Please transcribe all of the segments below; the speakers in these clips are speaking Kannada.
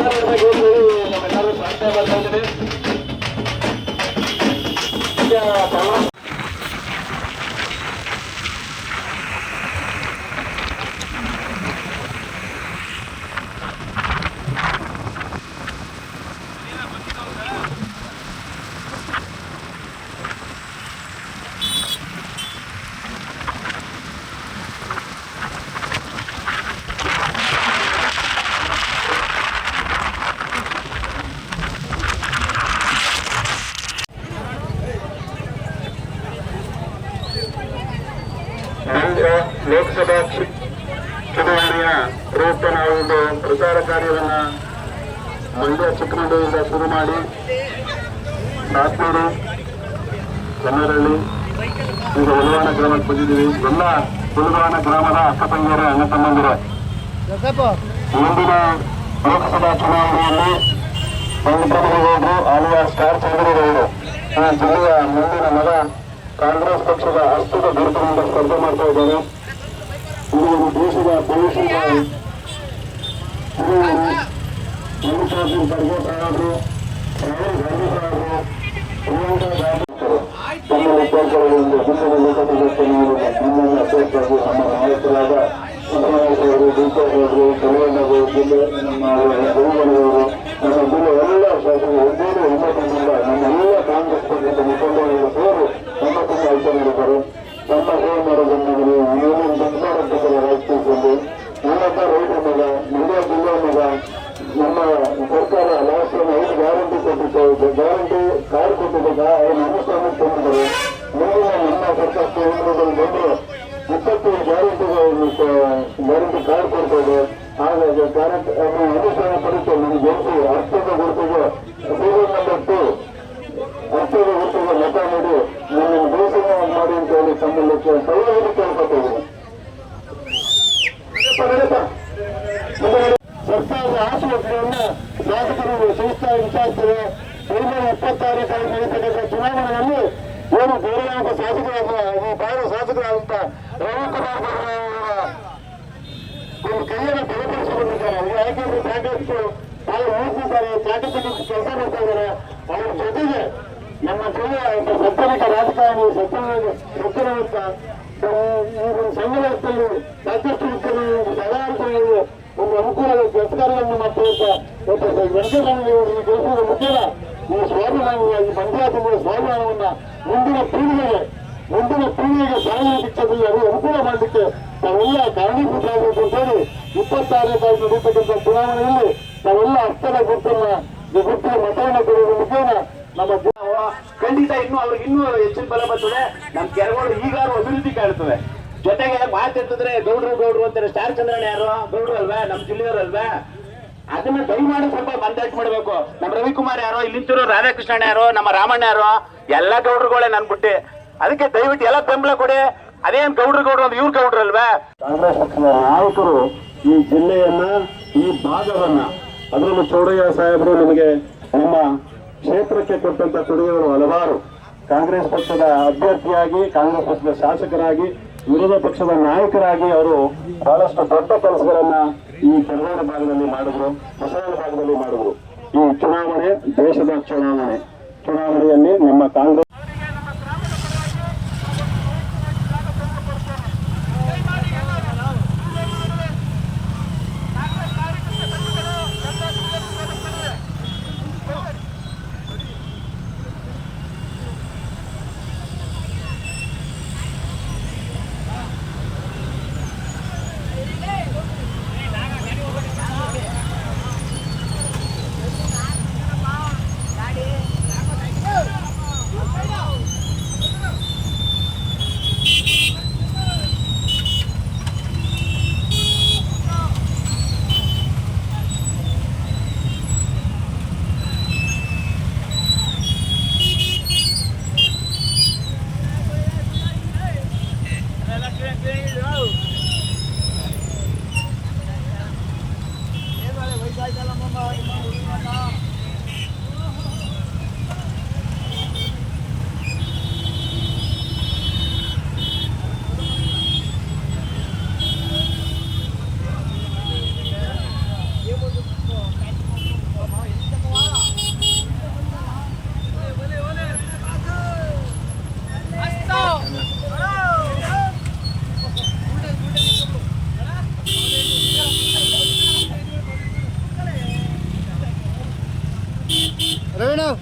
ನಮ್ಮೆಲ್ಲರೂ ಪ್ರಾರ್ಥನೆ ಮಾಡ್ತಾ ಇದ್ದೇವೆ. ಈಗ ಪ್ರವಾಸ ಮಂಡ್ಯ ಲೋಕಸಭಾ ಚುನಾವಣೆಯ ಪ್ರಯುಕ್ತ ನಾವು ಒಂದು ಪ್ರಚಾರ ಕಾರ್ಯವನ್ನು ಮಂಡ್ಯ ಚಿಕ್ಕಮಗಳೂರಿಂದ ಶುರು ಮಾಡಿ ಸಾತ್ನೂರು ಕನ್ನಡಹಳ್ಳಿ ಈಗ ಉಲ್ವಾಣ ಗ್ರಾಮಕ್ಕೆ ಬಂದಿದ್ದೀವಿ. ಎಲ್ಲ ಉಲ್ವಾಣ ಗ್ರಾಮದ ಅಕ್ಕ ತಂಗಿಯರ ಅಣ್ಣ ತಮ್ಮಂದಿರ. ಮುಂದಿನ ಲೋಕಸಭಾ ಚುನಾವಣೆಯಲ್ಲಿ ವೆಂಕಟರಮಣಗೌಡರು ಆಲಿಯ ಸ್ಟಾರ್ ಚಂದ್ರಗೌಡರು ಈ ಜಿಲ್ಲೆಯ ಮುಂದಿನ ಮಗ ಕಾಂಗ್ರೆಸ್ ಪಕ್ಷದ ಅಸ್ತುತ ಗುರುತಿನಿಂದ ಸ್ಪರ್ಧೆ ಮಾಡ್ತಾ ಇದ್ದಾರೆ ఈరోజు దేశంగా భవిష్యత్తులో శాసన పరిగెత్తారు ಬಂದರು ಇಪ್ಪತ್ತು ಗ್ಯಾರಂಟಿಗಳು ಗ್ಯಾರಂಟಿ ಕಾರ್ಡ್ ಕೊಡ್ತದೆ ಹಾಗಾಗಿ ಗ್ಯಾರಂಟಿ ಅನುಷ್ಠಾನ ನಮ್ಗೆ ಗೆಲ್ಸಿ ಅರ್ಥದ ಗುರುತಿಗೆ ಸೀರಿಯಲ್ ನಂಬರ್ ಟು ಅರ್ಥದ ಗುರುತಿಗೆ ಮತ ನೀಡಿ ಮಾಡಿ ಅಂತ ಹೇಳಿ ತಮ್ಮಲ್ಲಿ ಸೌಲಭ್ಯ ಕೇಳ್ಕೊತಿದ್ದೀನಿ ಸರ್ಕಾರದ ಆಸ್ಪತ್ರೆಯನ್ನು ಶಾಸಕರು ಶಿಸ್ತಾಗಿ ವಿಚಾರಿಸಿದೆ ಎರಡ್ನೂರ ಇಪ್ಪತ್ತಾರು ತಾರೀಕು ನಡೀತಕ್ಕಂಥ ಚುನಾವಣೆಯಲ್ಲಿ ಏನು ಗೌರವಾಂತ ಶಾಸಕರಾದ ಈ ಭಾಗದ ಶಾಸಕರಾದಂಥ ರವಿಕುಮಾರ್ ಒಂದು ಕೈಯನ್ನು ಬಲಪಡಿಸಿಕೊಂಡಿದ್ದಾರೆ. ಅವರು ಯಾಕೆಂದ್ರೆ ಕಾಂಗ್ರೆಸ್ ಬಹಳ ಉಳಿಸಿದ್ದಾರೆ ಚಾಟುಚಟಿ ಕೆಲಸ ಮಾಡ್ತಾ ಇದ್ದಾರೆ. ಅವರ ಜೊತೆಗೆ ನಮ್ಮ ಜಿಲ್ಲೆಯ ಒಬ್ಬ ರಾಜಕಾರಣಿ ಸಜ್ಜನ ಸಜ್ಜನವಂತ ಈ ಒಂದು ಸಂಘದಲ್ಲಿ ಸಾಕಷ್ಟು ರೀತಿಯಲ್ಲಿ ಸದಾರ್ಥಗಳಲ್ಲಿ ಒಂದು ಅನುಕೂಲದ ಕೆಲಸಗಳನ್ನು ಮಾಡ್ತಿರುವಂತ ಒಬ್ಬ ಈ ಕೆಲಸದ ಮುಖೇನ ಈ ಸ್ವಾಭಿಮಾನವಾಗಿ ಈ ಜಿಲ್ಲೆಯ ಸ್ವಾಭಿಮಾನವನ್ನ ಮುಂದಿನ ಪೀಳಿಗೆಗೆ ಮುಂದಿನ ಪೀಳಿಗೆಗೆ ಸಾಗುವ ಶಿಕ್ಷಣದಲ್ಲಿ ಅದು ಅನುಕೂಲ ಮಾಡಲಿಕ್ಕೆ ತಾವೆಲ್ಲ ಕಾರಣೀಭೂತರಾಗಬೇಕು ಅಂತ ಹೇಳಿ ಇಪ್ಪತ್ತಾರನೇ ತಾರೀಕು ನಡೀತಕ್ಕಂಥ ಚುನಾವಣೆಯಲ್ಲಿ ತಾವೆಲ್ಲ ಹಸ್ತದ ಗುರುತನ್ನ ಗುರುತಿನ ಮತವನ್ನು ಕೊಡುವ ಮುಖೇನ ನಮ್ಮ ಖಂಡಿತ ಇನ್ನೂ ಅವ್ರಿಗೆ ಇನ್ನೂ ಹೆಚ್ಚಿನ ಬಲ ಬರ್ತದೆ. ನಮ್ಮ ಕೆರೆಗಳು ಈಗಾರು ಅಭಿವೃದ್ಧಿ ಕಾಣ್ತದೆ. ಜೊತೆಗೆ ಮಾತಿರ್ತದ್ರೆ ಗೌಡ್ರು ಗೌಡ್ರು ಅಂತಾರೆ. ಸ್ಟಾರ್ ಚಂದ್ರಣ್ಣ ಯಾರು? ಗೌಡ್ರು ಅಲ್ವಾ? ನಮ್ಮ ಜಿಲ್ಲೆಯವರು ಅಲ್ವಾ? ಅದನ್ನ ದಯಮಾಡಿ ಸ್ವಲ್ಪ ಬಂದಾಟ್ ಮಾಡ್ಬೇಕು. ನಮ್ಮ ರವಿಕುಮಾರ್ ಯಾರೋ, ಇಲ್ಲಿಂತಿರೋ ರಾಧಾಕೃಷ್ಣ ಯಾರೋ, ನಮ್ಮ ರಾಮಣ್ಣ ಯಾರೋ, ಎಲ್ಲ ಗೌಡ್ರುಗಳೇ ನನ್ ಬಿಟ್ಟು. ಅದಕ್ಕೆ ದಯವಿಟ್ಟು ಎಲ್ಲ ಬೆಂಬಲ ಕೊಡಿ. ಅದೇನ್ ಗೌಡ್ರು ಗೌಡ್ರು ಅಂದ್ರೆ ಇವ್ರು ಗೌಡ್ರು ಅಲ್ವಾ? ಕಾಂಗ್ರೆಸ್ ಪಕ್ಷದ ನಾಯಕರು ಈ ಜಿಲ್ಲೆಯನ್ನ, ಈ ಭಾಗವನ್ನ, ಅದರಲ್ಲೂ ಚೌಡಯ್ಯ ಸಾಹೇಬರು ನಮಗೆ ನಮ್ಮ ಕ್ಷೇತ್ರಕ್ಕೆ ಕೊಟ್ಟಂತ ಕೊಡುಗೆಗಳು ಹಲವಾರು. ಕಾಂಗ್ರೆಸ್ ಪಕ್ಷದ ಅಭ್ಯರ್ಥಿಯಾಗಿ, ಕಾಂಗ್ರೆಸ್ ಪಕ್ಷದ ಶಾಸಕರಾಗಿ, ವಿರೋಧ ಪಕ್ಷದ ನಾಯಕರಾಗಿ ಅವರು ಬಹಳಷ್ಟು ದೊಡ್ಡ ಕೆಲಸಗಳನ್ನ ಈ ಕರ್ನಾಟಕ ಭಾಗದಲ್ಲಿ ಮಾಡಿದ್ರು ಹೊಸನಗರ ಭಾಗದಲ್ಲಿ ಮಾಡಿದ್ರು. ಈ ಚುನಾವಣೆ ದೇಶದ ಚುನಾವಣೆ. ಚುನಾವಣೆಯಲ್ಲಿ ನಮ್ಮ Congress guys, alam mo mga ibang ulo na Rồi nào.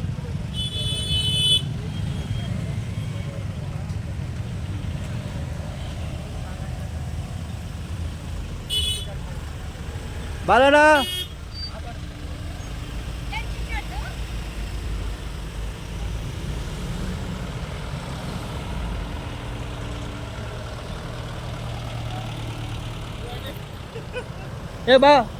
Bala na. Yeah, ba.